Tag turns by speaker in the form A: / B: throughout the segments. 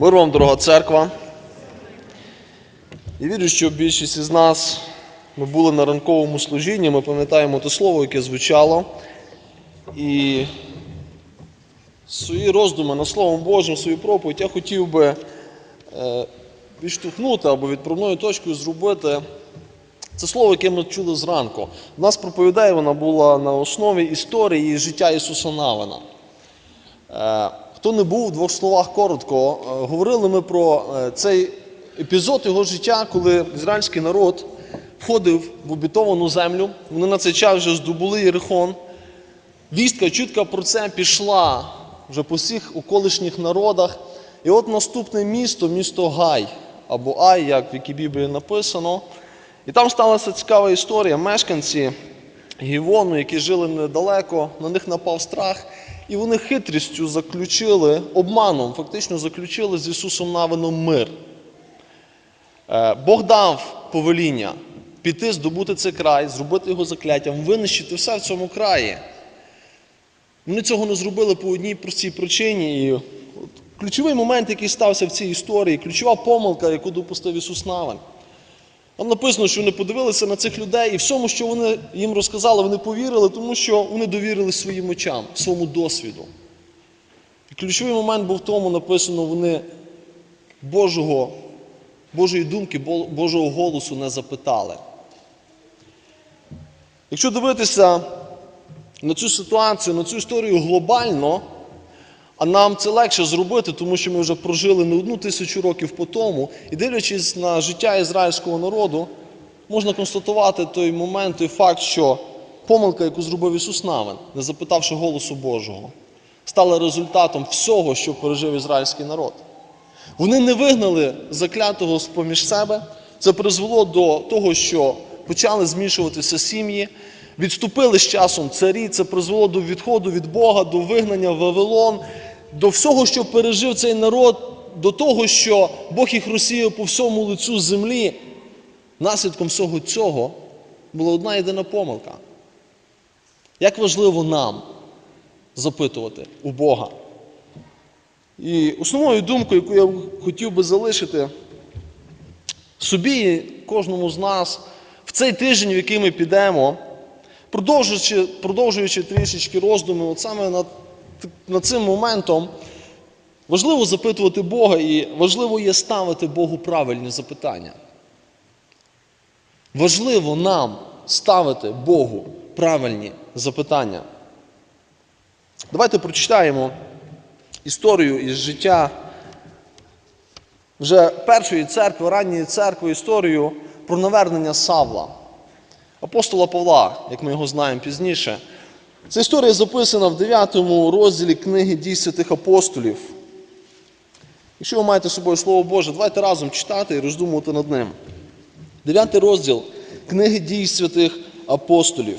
A: Мир вам, дорога церква. Я вірю, що більшість із нас ми були на ранковому служінні, ми пам'ятаємо те слово, яке звучало. І свої роздуми над Словом Божим, свою проповідь я хотів би е, відштовхнути або відправною точкою зробити це слово, яке ми чули зранку. У нас проповідає вона була на основі історії життя Ісуса Навина. Хто не був в двох словах коротко, е, говорили ми про е, цей епізод його життя, коли ізраїльський народ входив в обітовану землю. Вони на цей час вже здобули Єрихон. Вістка, чутка про це пішла вже по всіх околишніх народах. І от наступне місто, місто Гай, або Ай, як в якій Біблії написано. І там сталася цікава історія. Мешканці Гівону, які жили недалеко, на них напав страх, і вони хитрістю заключили, обманом, фактично заключили з Ісусом Навином мир. Е, Бог дав повеління піти, здобути цей край, зробити його закляттям, винищити все в цьому краї. Вони цього не зробили по одній простій причині. І от ключовий момент, який стався в цій історії, ключова помилка, яку допустив Ісус Навин. Там написано, що вони подивилися на цих людей і всьому, що вони їм розказали, вони повірили, тому що вони довірили своїм очам, своєму досвіду. І ключовий момент був в тому, написано, вони Божого, Божої думки, Божого голосу не запитали. Якщо дивитися на цю ситуацію, на цю історію глобально, а нам це легше зробити, тому що ми вже прожили не одну тисячу років по тому, і дивлячись на життя ізраїльського народу, можна констатувати той момент, той факт, що помилка, яку зробив Ісус Навин, не запитавши голосу Божого, стала результатом всього, що пережив ізраїльський народ. Вони не вигнали заклятого з-поміж себе. Це призвело до того, що почали змішуватися сім'ї, відступили з часом царі. Це призвело до відходу від Бога, до вигнання в Вавилон, до всього, що пережив цей народ, до того, що Бог їх розсіяв по всьому лицю землі. Наслідком всього цього була одна єдина помилка. Як важливо нам запитувати у Бога? І основною думкою, яку я хотів би залишити собі і кожному з нас в цей тиждень, в який ми підемо, продовжуючи, продовжуючи трішечки роздуми, от саме над, над цим моментом, важливо запитувати Бога і важливо є ставити Богу правильні запитання. Важливо нам ставити Богу правильні запитання. Давайте прочитаємо історію із життя вже першої церкви, ранньої церкви, історію про навернення Савла, апостола Павла, як ми його знаємо пізніше. Ця історія записана в 9 розділі книги дій святих апостолів. Якщо ви маєте з собою Слово Боже, давайте разом читати і роздумувати над ним. 9 розділ книги дій святих апостолів.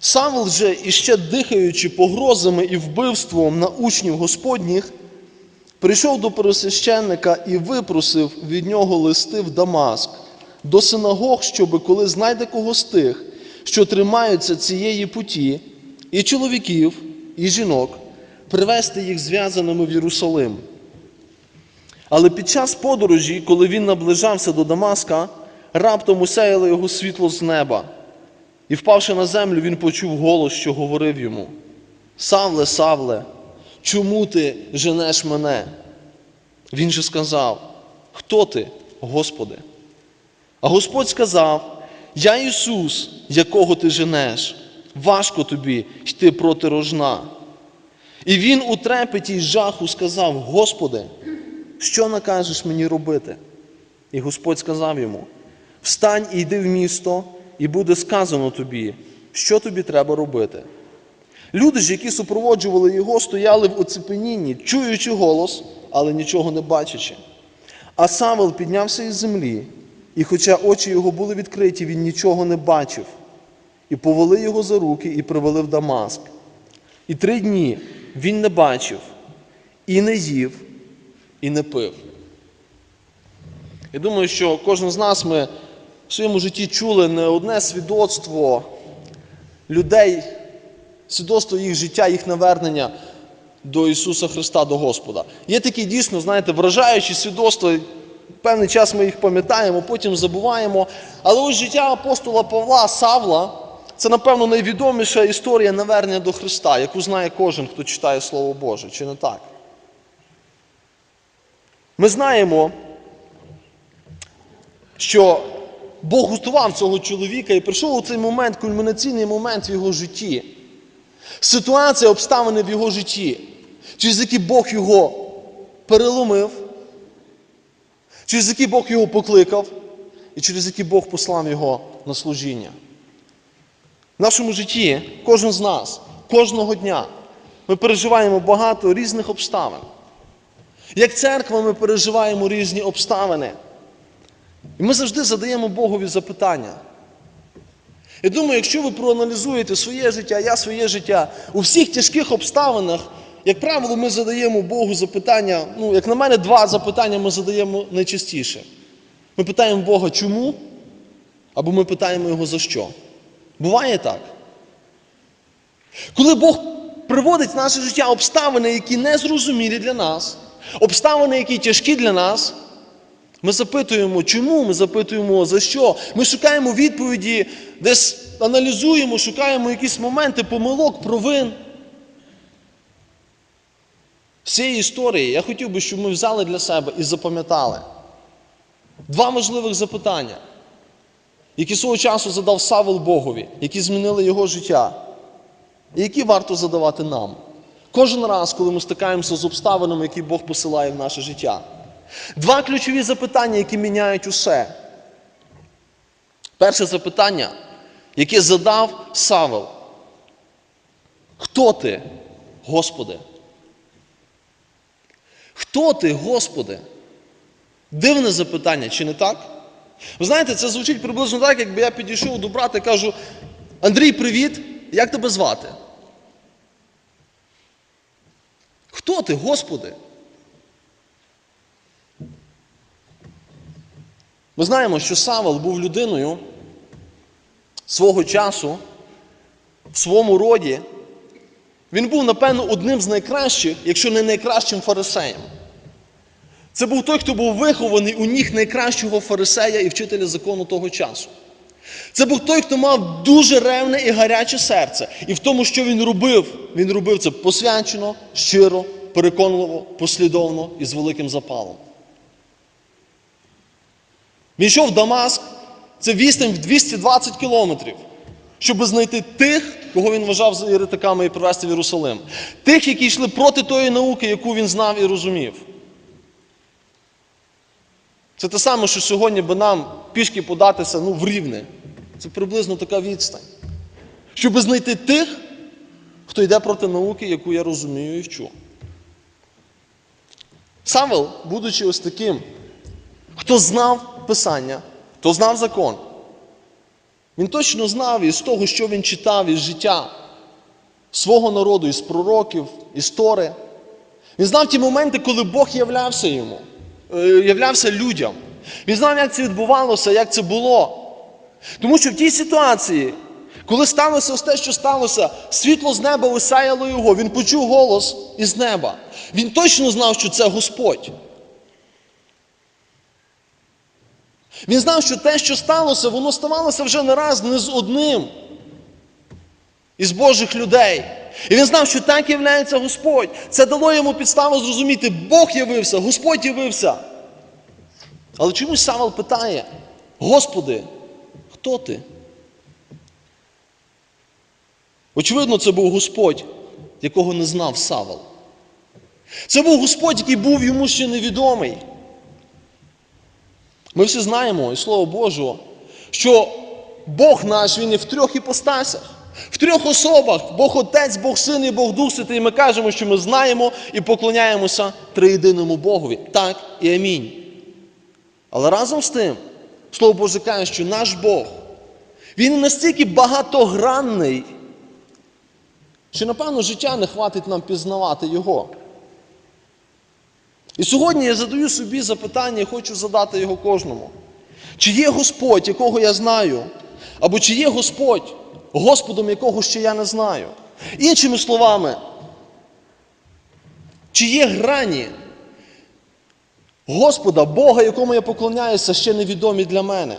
A: Савл же, іще дихаючи погрозами і вбивством на учнів Господніх, прийшов до пересвященника і випросив від нього листи в Дамаск до синагог, щоби коли знайде кого з тих, що тримаються цієї путі, і чоловіків, і жінок, привести їх зв'язаними в Єрусалим. Але під час подорожі, коли він наближався до Дамаска, раптом усяяло його світло з неба. І, впавши на землю, він почув голос, що говорив йому: Савле, Савле, чому ти женеш мене? Він же сказав: Хто ти, Господи? А Господь сказав: Я Ісус, якого ти женеш, важко тобі йти проти рожна. І він у трепеті й жаху сказав: Господи, що накажеш мені робити? І Господь сказав йому: Встань і йди в місто, і буде сказано тобі, що тобі треба робити. Люди ж, які супроводжували його, стояли в оцепенінні, чуючи голос, але нічого не бачачи. А Савел піднявся із землі, і хоча очі його були відкриті, він нічого не бачив. І повели його за руки і привели в Дамаск. І три дні він не бачив, і не їв, і не пив. Я думаю, що кожен з нас ми в своєму житті чули не одне свідоцтво людей, свідоцтво їх життя, їх навернення до Ісуса Христа, до Господа. Є такі дійсно, знаєте, вражаючі свідоцтва. Певний час ми їх пам'ятаємо, потім забуваємо. Але ось життя апостола Павла Савла це, напевно, найвідоміша історія навернення до Христа, яку знає кожен, хто читає Слово Боже, чи не так? Ми знаємо, що Бог готував цього чоловіка і прийшов у цей момент, кульмінаційний момент в його житті. Ситуація, обставини в його житті, через які Бог його переломив, через які Бог його покликав, і через які Бог послав його на служіння. В нашому житті кожен з нас, кожного дня, ми переживаємо багато різних обставин. Як церква ми переживаємо різні обставини. І ми завжди задаємо Богові запитання. Я думаю, якщо ви проаналізуєте своє життя, я своє життя, у всіх тяжких обставинах, як правило, ми задаємо Богу запитання, ну, як на мене, два запитання ми задаємо найчастіше. Ми питаємо Бога, чому? Або ми питаємо Його за що. Буває так. Коли Бог приводить в наше життя обставини, які не зрозумілі для нас, обставини, які тяжкі для нас, ми запитуємо, чому, ми запитуємо, за що. Ми шукаємо відповіді, десь аналізуємо, шукаємо якісь моменти помилок, провин. З цієї історії я хотів би, щоб ми взяли для себе і запам'ятали два важливих запитання, які свого часу задав Савел Богові, які змінили його життя, і які варто задавати нам. Кожен раз, коли ми стикаємося з обставинами, які Бог посилає в наше життя. Два ключові запитання, які міняють усе. Перше запитання, яке задав Савел. Хто ти, Господи? Хто ти, Господи? Дивне запитання, чи не так? Ви знаєте, це звучить приблизно так, якби я підійшов до брата і кажу: Андрій, привіт! Як тебе звати? Хто ти, Господи? Ми знаємо, що Савел був людиною свого часу, в своєму роді. Він був, напевно, одним з найкращих, якщо не найкращим фарисеєм. Це був той, хто був вихований у ніг найкращого фарисея і вчителя закону того часу. Це був той, хто мав дуже ревне і гаряче серце. І в тому, що він робив, він робив це посвячено, щиро, переконливо, послідовно і з великим запалом. Він йшов в Дамаск, це відстань в 220 кілометрів, щоб знайти тих, кого він вважав за єретиками і привезти в Єрусалим. Тих, які йшли проти тої науки, яку він знав і розумів. Це те саме, що сьогодні би нам пішки податися ну, в рівне. Це приблизно така відстань. Щоб знайти тих, хто йде проти науки, яку я розумію і вчу. Савел, будучи ось таким, хто знав Писання, хто знав закон, він точно знав із того, що він читав із життя свого народу, із пророків, із Тори. Він знав ті моменти, коли Бог являвся йому, е, являвся людям. Він знав, як це відбувалося, як це було. Тому що в тій ситуації, коли сталося ось те, що сталося, світло з неба осяяло його, він почув голос із неба. Він точно знав, що це Господь. Він знав, що те, що сталося, воно ставалося вже не раз не з одним із Божих людей. І він знав, що так являється Господь. Це дало йому підставу зрозуміти, Бог явився, Господь явився. Але чомусь Савел питає: Господи, хто ти? Очевидно, це був Господь, якого не знав Савел. Це був Господь, який був йому ще невідомий. Ми всі знаємо, і Слово Божого, що Бог наш, Він є в трьох іпостасях, в трьох особах Бог Отець, Бог Син і Бог Дух Святий. І ми кажемо, що ми знаємо і поклоняємося триєдиному Богові. Так і амінь. Але разом з тим, Слово Боже каже, що наш Бог, Він настільки багатогранний, що, напевно, життя не хватить нам пізнавати Його. І сьогодні я задаю собі запитання і хочу задати його кожному. Чи є Господь, якого я знаю, або чи є Господь, Господом якого ще я не знаю? Іншими словами, Чи є грані Господа, Бога, якому я поклоняюся, ще невідомі для мене?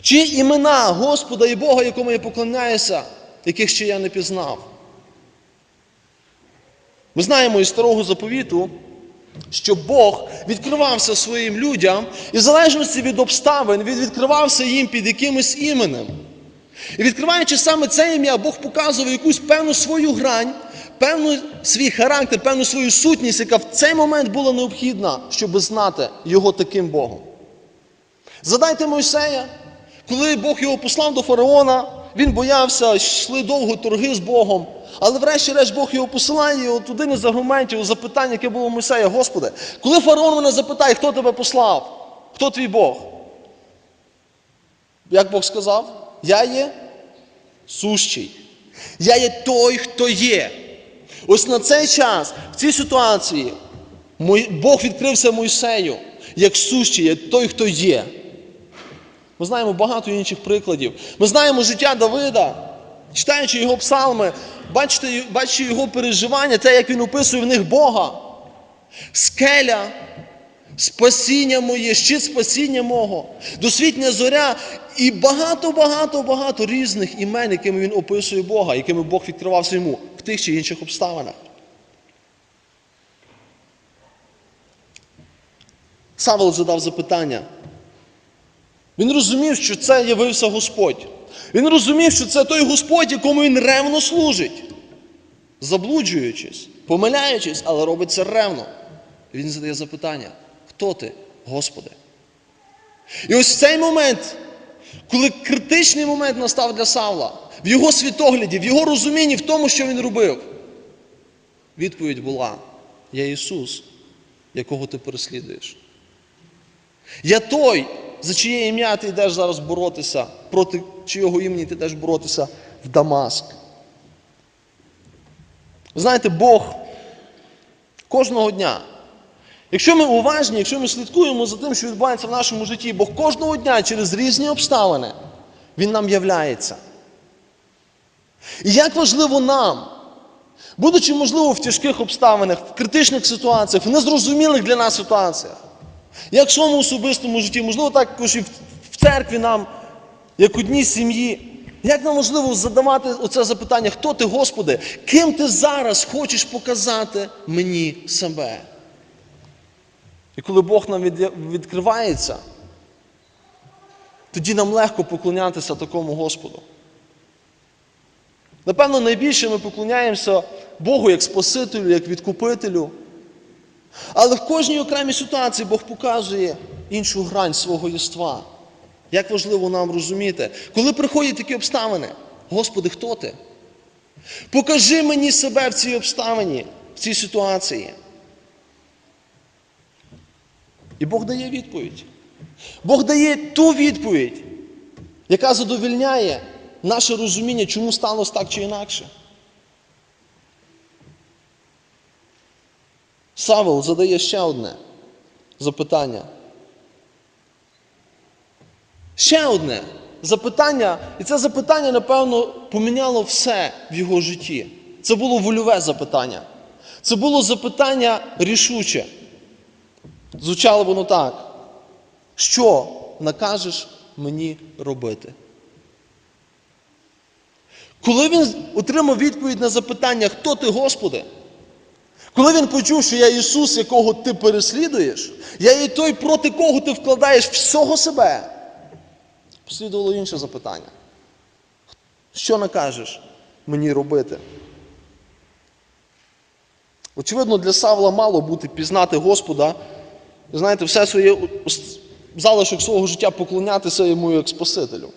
A: Чи є імена Господа і Бога, якому я поклоняюся, яких ще я не пізнав? Ми знаємо із старого заповіту, що Бог відкривався своїм людям і в залежності від обставин він відкривався їм під якимось іменем. І відкриваючи саме це ім'я, Бог показував якусь певну свою грань, певний свій характер, певну свою сутність, яка в цей момент була необхідна, щоб знати його таким Богом. Задайте Мойсея, коли Бог його послав до фараона, він боявся, йшли довго торги з Богом. Але врешті-решт Бог його посилає, і от один із аргументів, запитання, яке було у Мойсея, Господи, коли фараон мене запитає, хто тебе послав, хто твій Бог? Як Бог сказав? Я є сущий. Я є той, хто є. Ось на цей час, в цій ситуації, Бог відкрився Мойсею, як сущий, як той, хто є. Ми знаємо багато інших прикладів. Ми знаємо життя Давида, читаючи його псалми, бачите, бачите його переживання, те, як він описує в них Бога. Скеля, спасіння моє, щит спасіння мого, досвітня зоря і багато-багато-багато різних імен, якими він описує Бога, якими Бог відкривався йому в тих чи інших обставинах. Савел задав запитання. Він розумів, що це явився Господь. Він розумів, що це той Господь, якому він ревно служить, заблуджуючись, помиляючись, але робить це ревно. Він задає запитання: хто ти, Господи? І ось цей момент, коли критичний момент настав для Савла, в його світогляді, в його розумінні, в тому, що він робив, відповідь була: Я Ісус, якого ти переслідуєш. Я той, за чиє ім'я ти йдеш зараз боротися, проти чийого імені ти йдеш боротися в Дамаск. Знаєте, Бог кожного дня. Якщо ми уважні, якщо ми слідкуємо за тим, що відбувається в нашому житті, Бог кожного дня через різні обставини, Він нам являється. І як важливо нам, будучи, можливо, в тяжких обставинах, в критичних ситуаціях, в незрозумілих для нас ситуаціях, як в своєму особистому житті, можливо, також і в- церкві нам, як одній сім'ї. Як нам можливо задавати оце запитання, хто ти, Господи, ким ти зараз хочеш показати мені себе? І коли Бог нам відкривається, тоді нам легко поклонятися такому Господу. Напевно, найбільше ми поклоняємося Богу як Спасителю, як відкупителю. Але в кожній окремій ситуації Бог показує іншу грань свого єства. Як важливо нам розуміти, коли приходять такі обставини, Господи, хто ти? Покажи мені себе в цій обставині, в цій ситуації. І Бог дає відповідь. Бог дає ту відповідь, яка задовільняє наше розуміння, чому сталося так чи інакше. Савел задає ще одне запитання. Ще одне запитання, і це запитання, напевно, поміняло все в його житті. Це було вольове запитання. Це було запитання рішуче. Звучало воно так. Що накажеш мені робити? Коли він отримав відповідь на запитання, хто ти, Господи? Коли він почув, що я Ісус, якого ти переслідуєш, я є той, проти кого ти вкладаєш всього себе, послідувало інше запитання. Що накажеш мені робити? Очевидно, для Савла мало бути пізнати Господа, і, знаєте, все своє залишок свого життя поклонятися йому як Спасителю.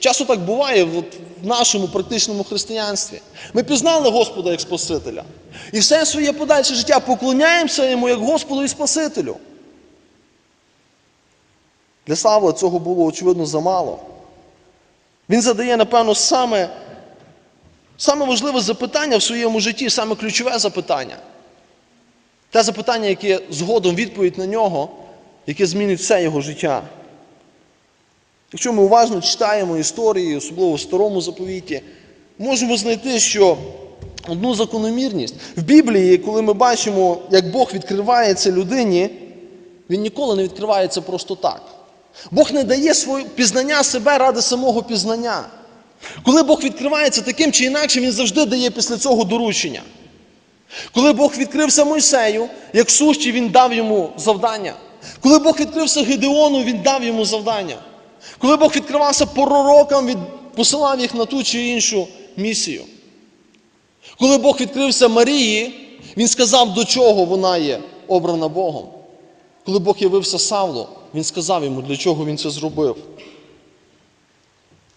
A: Часто так буває в нашому практичному християнстві. Ми пізнали Господа як Спасителя. І все своє подальше життя поклоняємося йому як Господу і Спасителю. Для Савла цього було, очевидно, замало. Він задає, напевно, саме, саме важливе запитання в своєму житті, саме ключове запитання. Те запитання, яке згодом відповідь на нього, яке змінить все його життя. Якщо ми уважно читаємо історії, особливо в старому заповіті, можемо знайти, що одну закономірність. В Біблії, коли ми бачимо, як Бог відкривається людині, він ніколи не відкривається просто так. Бог не дає своє пізнання себе ради самого пізнання. Коли Бог відкривається таким чи інакшим, Він завжди дає після цього доручення. Коли Бог відкрився Мойсею, як сущий, він дав йому завдання. Коли Бог відкрився Гедеону, він дав йому завдання. Коли Бог відкривався пророкам, посилав їх на ту чи іншу місію. Коли Бог відкрився Марії, він сказав, до чого вона є обрана Богом. Коли Бог явився Савлу, він сказав йому, для чого він це зробив.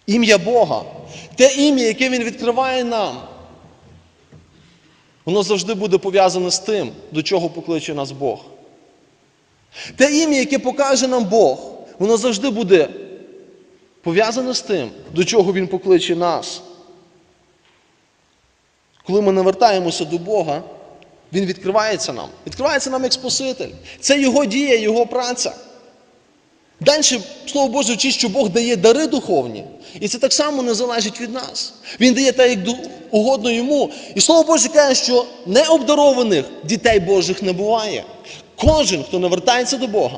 A: Ім'я Бога, те ім'я, яке Він відкриває нам, воно завжди буде пов'язане з тим, до чого покличе нас Бог. Те ім'я, яке покаже нам Бог, воно завжди буде пов'язане з тим, до чого Він покличе нас. Коли ми навертаємося до Бога, Він відкривається нам. Відкривається нам як Спаситель. Це Його дія, Його праця. Далі Слово Боже вчить, що Бог дає дари духовні, і це так само не залежить від нас. Він дає так, як угодно йому. І Слово Боже каже, що необдарованих дітей Божих не буває. Кожен, хто навертається до Бога,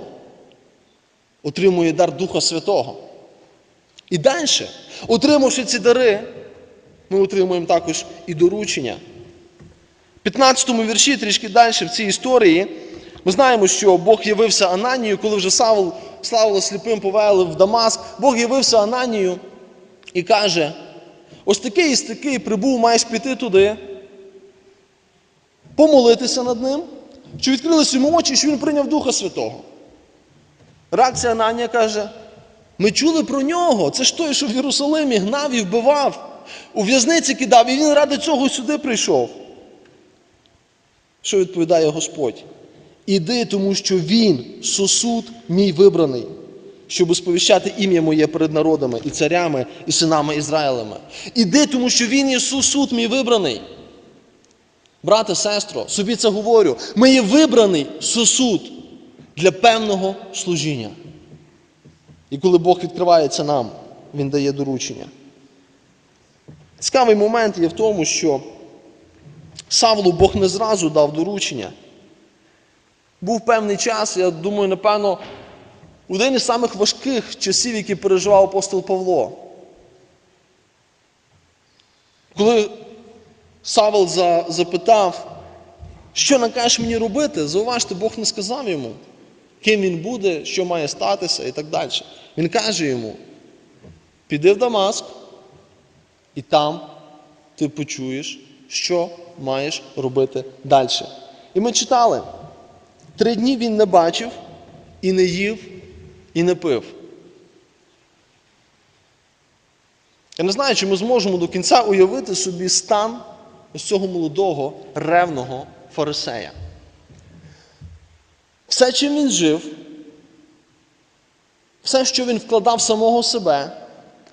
A: отримує дар Духа Святого. І далі, отримавши ці дари, ми отримуємо також і доручення. В 15 вірші, трішки далі в цій історії, ми знаємо, що Бог явився Ананію, коли вже Савл, Славла сліпим повели в Дамаск, Бог явився Ананію і каже: ось такий і такий прибув, маєш піти туди, помолитися над ним, що відкрилися йому очі, що він прийняв Духа Святого. Реакція Ананія каже: ми чули про нього. Це ж той, що в Єрусалимі гнав і вбивав, у в'язниці кидав, і він ради цього сюди прийшов. Що відповідає Господь? Іди, тому що Він сосуд мій вибраний, щоб сповіщати ім'я моє перед народами і царями, і синами Ізраїлеми. Іди, тому що Він є сосуд мій вибраний. Брате, сестро, собі це говорю. Ми є вибраний сосуд для певного служіння. І коли Бог відкривається нам, Він дає доручення. Цікавий момент є в тому, що Савлу Бог не зразу дав доручення. Був певний час, я думаю, напевно, один із самих важких часів, які переживав апостол Павло. Коли Савл за- запитав, що накажеш мені робити, зауважте, Бог не сказав йому, ким він буде, що має статися і так далі. Він каже йому: піди в Дамаск, і там ти почуєш, що маєш робити далі. І ми читали. Три дні він не бачив, і не їв, і не пив. Я не знаю, чи ми зможемо до кінця уявити собі стан ось цього молодого, ревного фарисея. Все, чим він жив, все, що він вкладав самого себе,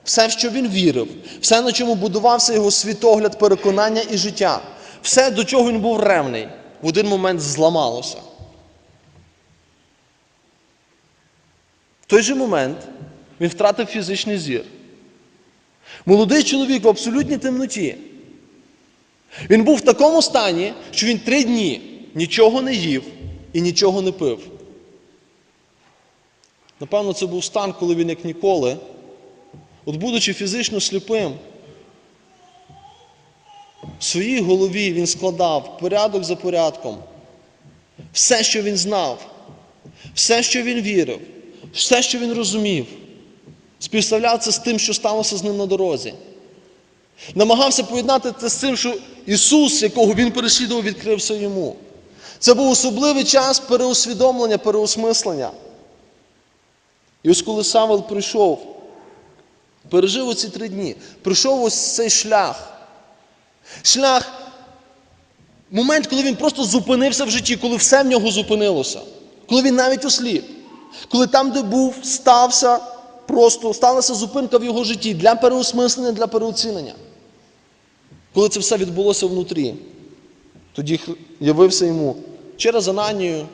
A: все, що він вірив, все, на чому будувався його світогляд, переконання і життя, все, до чого він був ревний, в один момент зламалося. В той же момент він втратив фізичний зір. Молодий чоловік в абсолютній темноті. Він був в такому стані, що він три дні нічого не їв і нічого не пив. Напевно, це був стан, коли він, як ніколи, от будучи фізично сліпим, в своїй голові він складав порядок за порядком. Все, що він знав, все, що він вірив, все, що він розумів, співставляв це з тим, що сталося з ним на дорозі. Намагався поєднати це з тим, що Ісус, якого Він переслідував, відкрився йому. Це був особливий час переусвідомлення, переосмислення. І ось коли Савел прийшов, пережив оці три дні, прийшов ось цей шлях. Шлях, момент, коли він просто зупинився в житті, коли все в нього зупинилося, коли він навіть осліп, коли там, де був, стався, просто сталася зупинка в його житті для переосмислення, для переоцінення. Коли це все відбулося внутрі, тоді явився йому через Ананію,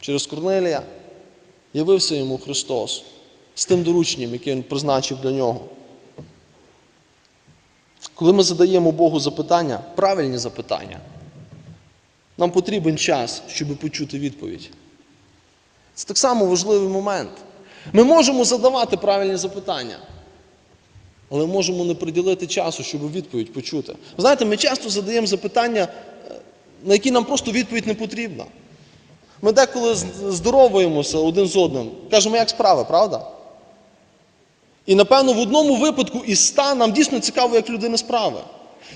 A: через Корнелія, явився йому Христос з тим дорученням, яке Він призначив для нього. Коли ми задаємо Богу запитання, правильні запитання, нам потрібен час, щоб почути відповідь. Це так само важливий момент. Ми можемо задавати правильні запитання, але можемо не приділити часу, щоб відповідь почути. Знаєте, ми часто задаємо запитання, е, на які нам просто відповідь не потрібна. Ми деколи здоровуємося один з одним, кажемо, як справи, правда? І напевно в одному випадку із ста нам дійсно цікаво, як людини справи.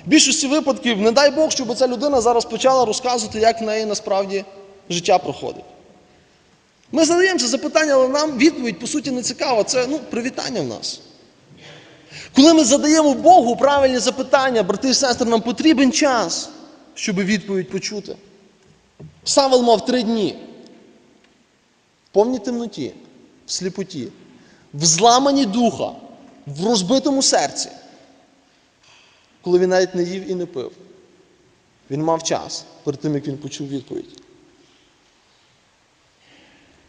A: В більшості випадків, не дай Бог, щоб ця людина зараз почала розказувати, як в неї насправді життя проходить. Ми задаємо це запитання, але нам відповідь, по суті, не цікава. Це ну, привітання в нас. Коли ми задаємо Богу правильні запитання, брати і сестри, нам потрібен час, щоб відповідь почути. Савел мав три дні. В повній темноті, в сліпоті, в зламанні духа, в розбитому серці, коли він навіть не їв і не пив. Він мав час перед тим, як він почув відповідь.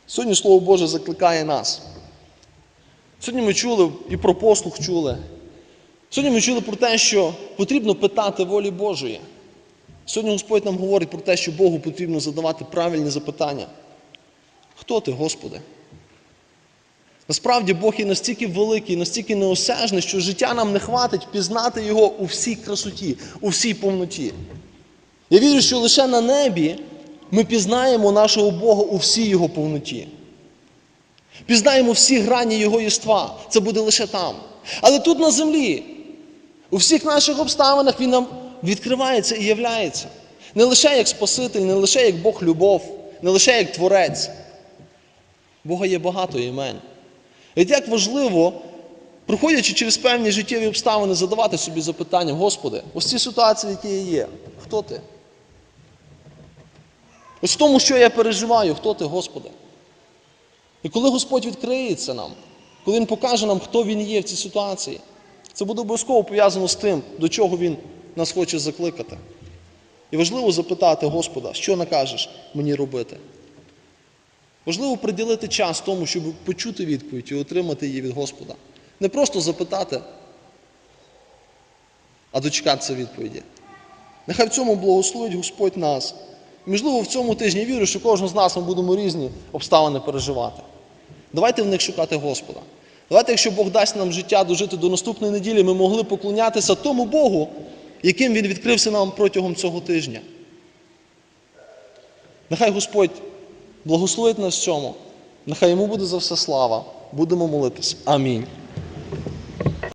A: Сьогодні Слово Боже закликає нас. Сьогодні ми чули і про послух чули. Сьогодні ми чули про те, що потрібно питати волі Божої. Сьогодні Господь нам говорить про те, що Богу потрібно задавати правильні запитання. Хто ти, Господи? Насправді Бог є настільки великий, настільки неосяжний, що життя нам не хватить пізнати Його у всій красоті, у всій повноті. Я вірю, що лише на небі ми пізнаємо нашого Бога у всій Його повноті. Пізнаємо всі грані Його єства. Це буде лише там. Але тут на землі, у всіх наших обставинах Він нам відкривається і являється. Не лише як Спаситель, не лише як Бог любов, не лише як Творець. Бога є багато імен. І як важливо, проходячи через певні життєві обставини, задавати собі запитання, Господи, ось ці ситуації, які є, хто ти? Ось в тому, що я переживаю, хто ти, Господи? І коли Господь відкриється нам, коли Він покаже нам, хто Він є в цій ситуації, це буде обов'язково пов'язано з тим, до чого Він нас хоче закликати. І важливо запитати Господа, що накажеш мені робити. Важливо приділити час тому, щоб почути відповідь і отримати її від Господа. Не просто запитати, а дочекатися відповіді. Нехай в цьому благословить Господь нас. Можливо, в цьому тижні вірю, що кожен з нас ми будемо різні обставини переживати. Давайте в них шукати Господа. Давайте, якщо Бог дасть нам життя дожити до наступної неділі, ми могли поклонятися тому Богу, яким Він відкрився нам протягом цього тижня. Нехай Господь благословить нас в цьому. Нехай йому буде за все слава. Будемо молитись. Амінь.